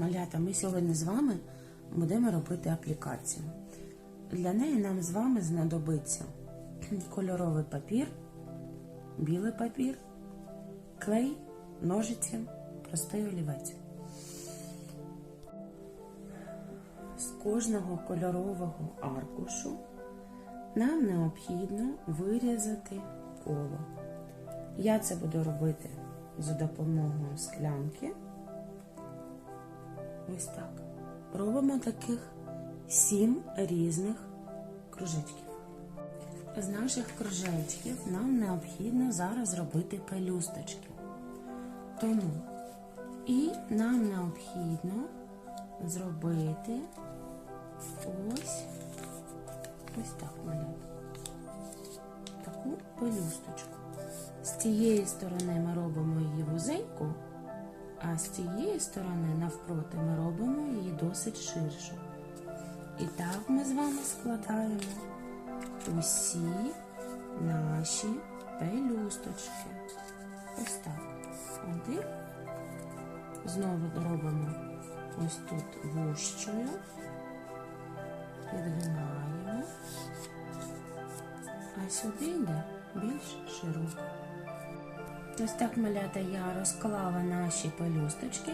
Малята, ми сьогодні з вами будемо робити аплікацію. Для неї нам з вами знадобиться кольоровий папір, білий папір, клей, ножиці, простий олівець. З кожного кольорового аркушу нам необхідно вирізати коло. Я це буду робити за допомогою склянки. Ось так. Робимо таких сім різних кружечків. З наших кружечків нам необхідно зараз зробити пелюсточки. Тому і нам необхідно зробити ось ось так малюємо. Таку пелюсточку. З цієї сторони ми робимо її вузеньку, а з цієї сторони навпроти ми робимо її досить ширшу. І так ми з вами складаємо усі наші пелюсточки. Ось так. Один. Знову робимо ось тут вущою, підгинаємо, а сюди йде більш широко. Ось так, малята, я розклала наші пелюсточки,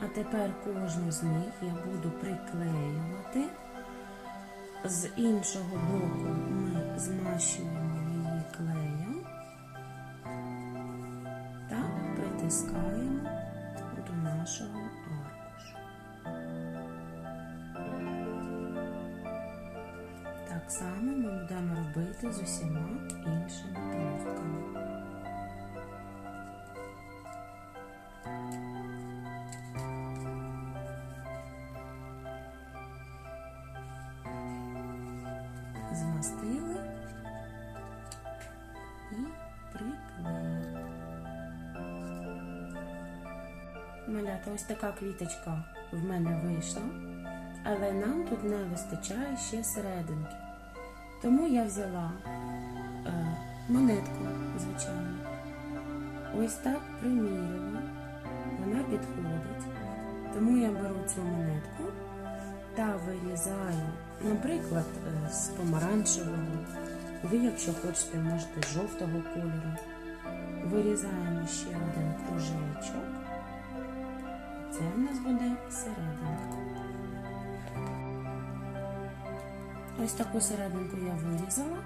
а тепер кожну з них я буду приклеювати. З іншого боку ми змащуємо її клеєм та притискаємо до нашого аркушу. Так само ми будемо робити з усіма іншими пелюстками. Змастили і приклеїли. Малята, ось така квіточка в мене вийшла, але нам тут не вистачає ще серединки. Тому я взяла е, монетку, звичайно. Ось так примірюю, вона підходить. Тому я беру цю монетку та вирізаю, наприклад, е, з помаранчевого. Ви, якщо хочете, можете з жовтого кольору. Вирізаємо ще один кружечок. Це в нас буде серединка. Ось таку серединку я вирізала,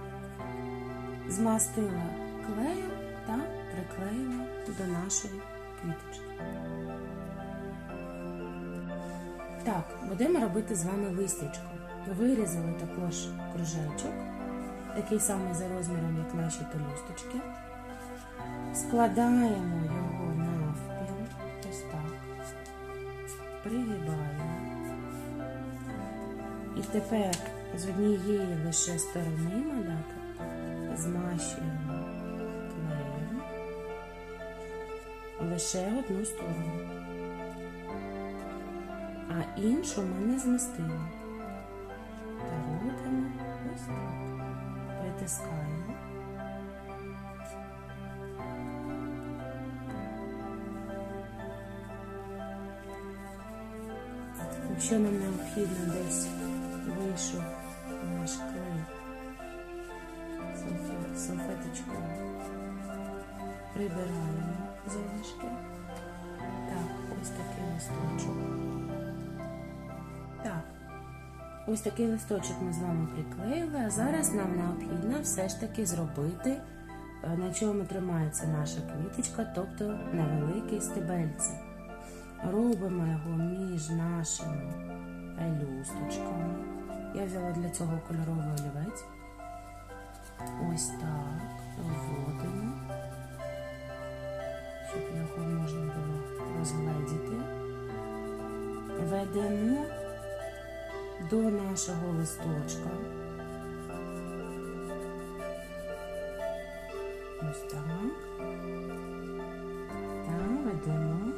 змастила клеєм та приклеїла до нашої квіточки. Так, будемо робити з вами листячко. Вирізали також кружечок, такий самий за розміром, як наші пелюсточки. Складаємо його навпіл, ось так, пригибаємо. І тепер з однієї лише сторони малята змащуємо клеєм лише одну сторону а іншу ми не змістили. Робимо ось так. Притискаємо. Якщо нам необхідно десь вийшов наш клей салфет, салфеточкою, прибираємо залишки. Так, ось такий листочок. Ось такий листочок ми з вами приклеїли, а зараз нам необхідно все ж таки зробити, е, на чому тримається наша квіточка, тобто невеликий стебельце. Робимо його між нашими пелюсточками. Я взяла для цього кольоровий олівець. Ось так вводимо, щоб його можна було розгледіти. Ведемо до нашого листочка. Ось так. Та ведемо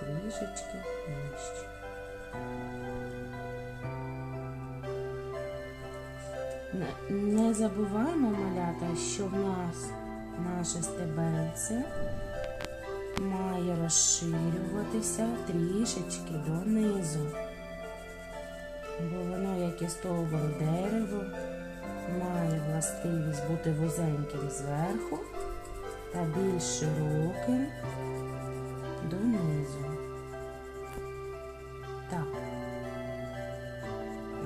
трішечки нижче. Не- забуваємо малята, що в нас наше стебельце має розширюватися трішечки донизу. Бо воно, як і стовбур дерево, має властивість бути вузеньким зверху та більш широким донизу. Так.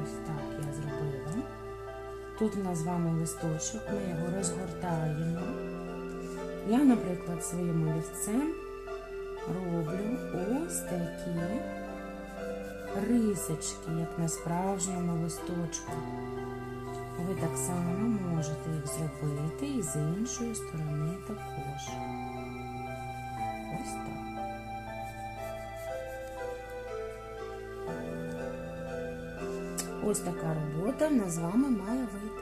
Ось так я зробила. Тут у нас з вами листочок, ми його розгортаємо. Я, наприклад, своїм олівцем роблю ось такі рисочки, як на справжньому листочку. Ви так само можете їх зробити і з іншої сторони також. Ось так. Ось така робота в нас з вами має вийти.